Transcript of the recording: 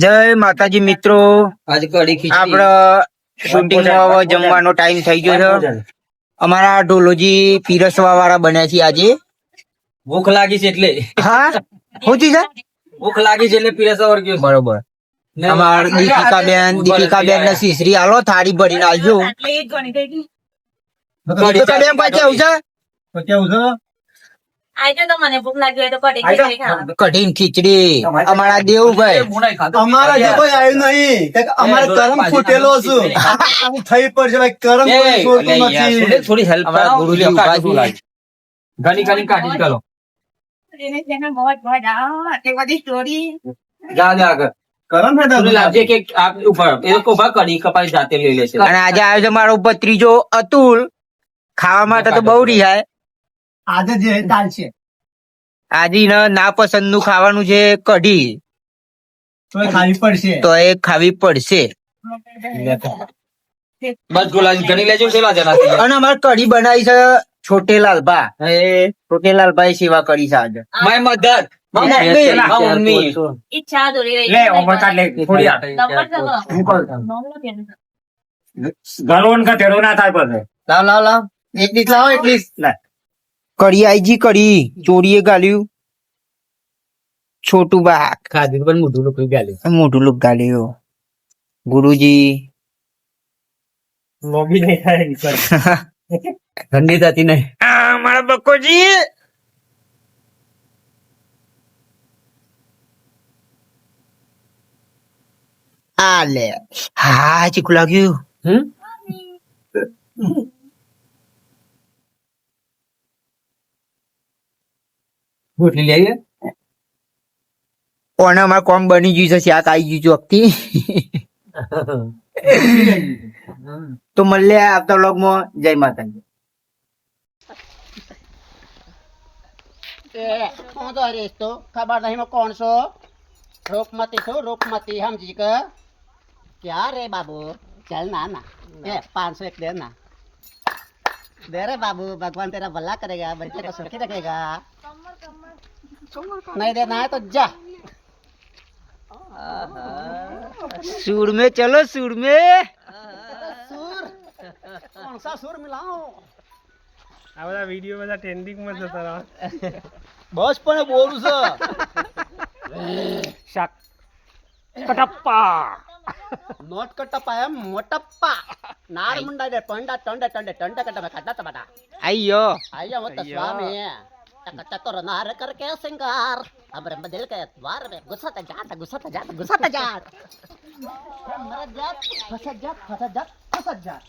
જય માતાજી મિત્રો. આપડે શૂટિંગ જમવાનો ટાઈમ થઈ ગયો છે. અમારા ઢોલોજી પીરસવા વાળા બન્યા છે આજે. ભૂખ લાગી છે એટલે. હા? હોતી છે? ભૂખ લાગી છે એટલે પીરસવા વર્ગ્યો બરોબર. અમાર દીપિકા બેન દીપિકા બેન ને સીસરી. આલો થાળી ભરીને આવજો દીપિકા બેન પાસે આવું છે આજે કઢીને ખીચડી. અમારા દેવુભાઈ અમારા જે કોઈ આવ્યું નહીં. અમારે કરમ ફૂટેલો છું. થઈ પડશે કરમ કોઈ છોડતું નથી. થોડી હેલ્પ અમારા ગુરુજી ઊભા છે. ઘણી ઘણી કાઢી ચાલો. એને જેને બહુ જ બહુ જ આ આટલી બધી સ્ટોરી જા જા આગળ. કરમ હે થોડી લાવજે કે આપ ઉપર. એ લોકો ઊભા કઢી કપાઈ જાતે લઈ લેશે. અને આજે આવ્યો છે મારો ઉપર ત્રીજો અતુલ. ખાવા માટે તો બહુ રિહાય. આજે જે ચાલ છે. આજે એને ના પસંદનું ખાવાનું છે કઢી. તો એ ખાવી પડશે. તો એ ખાવી પડશે. બસ ગોલાજી ગણી લેજો છેલા જણા અને અમારે કઢી બનાવી છે છોટેલાલ ભા એ છોટેલાલ ભાઈ સેવા કરી છે આજે. માય મધર ઈચ્છા દોરી રહી. થોડી ગલોન કા તેરો ના થાય પછી લાવ લાવ લાવ. એક ડીશ લાવો એક ડીશ આઈજી કડી ચોરીએ ગાલ્યું. છોટું બા ખાધું પણ મોઢું લોકો ગાલ્યું. મોઢું લોક ગાલ્યું. ગુરુજી. લોબી નહીં થાય ઠંડી થતી નહીં. આ મારા બકોજી. આ લે. હા ચીકુ લાગ્યું. હમ. ગોઠવી લઈએ. ઓનામાં કોમ બની ગયું છે શાક આવી ગયું ચોકથી તો મળીએ આવતા વ્લોગમાં. જય માતાજી. હું તો હરીશ તો? ખબર નહીં હું કોણ છો? રોપમતી છું? રોપમતી સમજી કે? ક્યાં રે બાબુ? ચાલ ના ના. એ પાંચસો એક દે ના. દે રે બાબુ. ભગવાન તેરા ભલા કરેગા બચ્ચે કો સુખી રખેગા. नहीं देना है तो जा सूर में चलो सूर में सुर कौन सा सुर मिलाओ આ બધા વિડીયો બધા ટ્રેન્ડિંગ માં જતા રહો બસ પણ બોલું છે શાક કટપ્પા नोट कटप्पा है मोटप्पा नार मुंडा दे पंडा टंडे टंडे टंडे कटा में कटा बटा आइयो आइया मत स्वामी चक्कर नार करके सिंगार अब रे बदल के द्वार में घुसता जात घुसता जात घुसता जात मर जात फसत जात फसत जात फसत जात